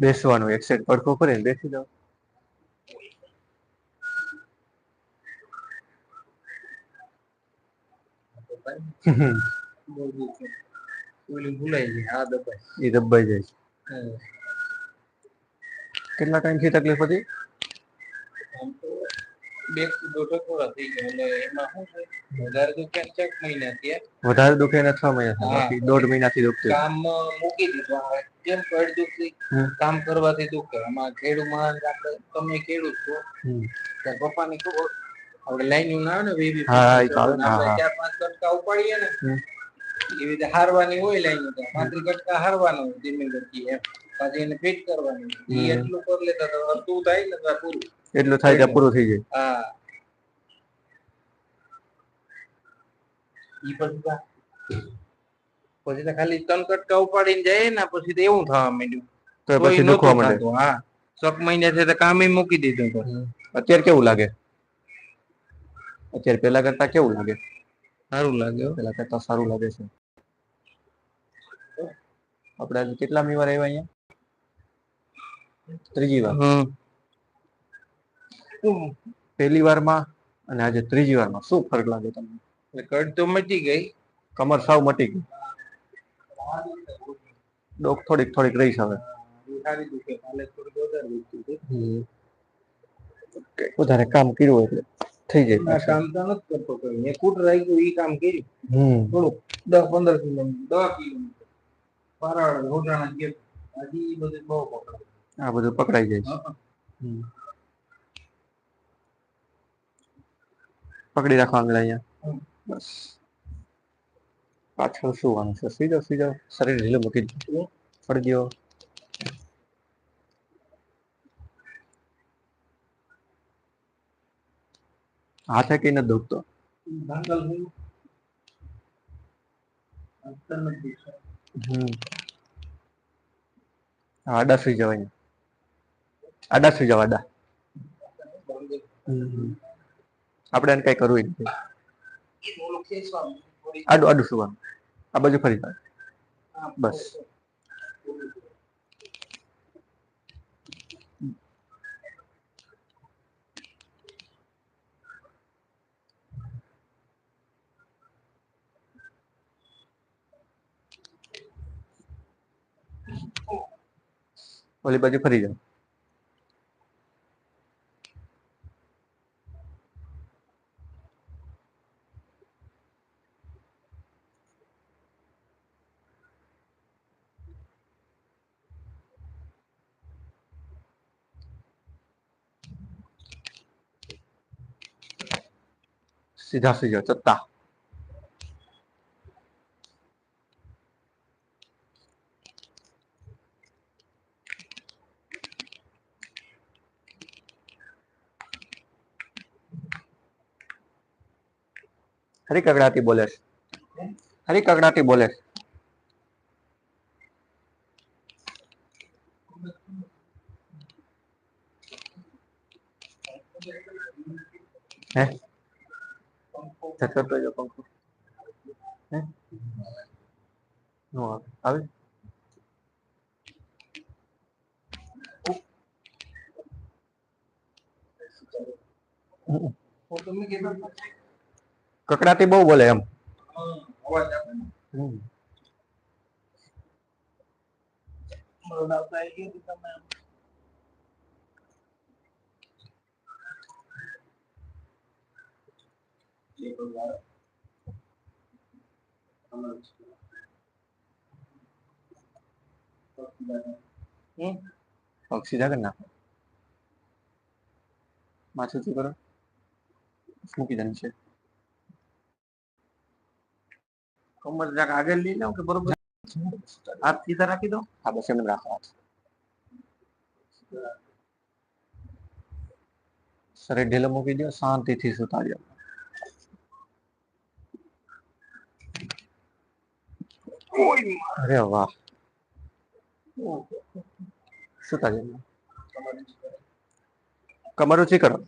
બેસવાનું એક સાઈડ પડખો કરીને બેસી જાઓ કેટલા ટાઈમ થી તકલીફ હતી બે કિલો ડોટકો હતી કે મને એમાં હું થાય બજાર તો કેટક મહિનાથી વધારે ડોખે ન થવા મહિનાથી ડોઢ મહિનાથી ડોટ કામ મૂકી દીધું હવે કેમ પડ્યોથી કામ કરવાથી દુખેમાં ખેડુમાં આપણે તમે ખેડુ છો તો બપાની કો હવે લઈને નવાનું બી બી આ પાસપોર્ટ કા ઉપાડીએ ને એવિતે હારવાની હોય લાઈન પાંત્રીટકા હારવાનો જવાબદારી છે પાજેન ફીટ કરવાની એટલું કર લેતો તો તું થાય ને આ પૂરી એટલું થાય ત્યાં પૂરું થઈ જાય પછી પછી તો ખાલી ત્રણ કટકા ઉપાડીને જાય ને પછી એવું થવા માંડ્યું તો પછી દુખવા માંડે હા છ મહિના છે તો કામે મૂકી દીધું અત્યારે કેવું લાગે અત્યારે પેલા કરતા કેવું લાગે સારું લાગે પેલા કરતા સારું લાગે છે આપણે કેટલા મી વાર આવ્યા અહીંયા ત્રીજી વાર પહેલી વારમાં અને આજે ત્રીજી વારમાં શું ફરક લાગે તમને એટલે કડ તો મટી ગઈ કમર સાવ મટી ગઈ ડોક થોડીક થોડીક રહી હવે વધારે કામ કર્યું એટલે થઈ જાય કામ તો નથી કરતો કોઈ મેં કૂટ રાખ્યું એ કામ કર્યું હમ થોડું દસ પંદર કિલોમીટર દસ કિલોમીટર પારાળ હોટાણા ગેટ હજી બધું બહુ પકડાય આ બધું પકડાઈ જાય પકડી રાખવાનું અહીંયા બસ પાછળ સુવાનું છે સીધો સીધો શરીર ઢીલું મૂકી દીધું છોડી દો હાથે કઈ નથી દુખતો આડા સુઈ જવાય આડા સુઈ જવા આડા હમ apa dan kayak keruin aduh aduh suan apa juga di bas Oleh baju Farid. Ya? sudah sudah cetak. Hari kagrati boleh. Hari kagrati boleh. Eh jaga abis. Ya, eh? bau boleh, Om. Hmm. table where हम्म सीधा करना माचे तो करो इसमें किधर नीचे कमर जाकर आगे ले लो कि बरोबर आप किधर रखी दो हाँ बस हमने रखा हाथ सर ढीला मूकी दो शांति थी सुता जाओ あれやわ。そうだね。頑張るうちから。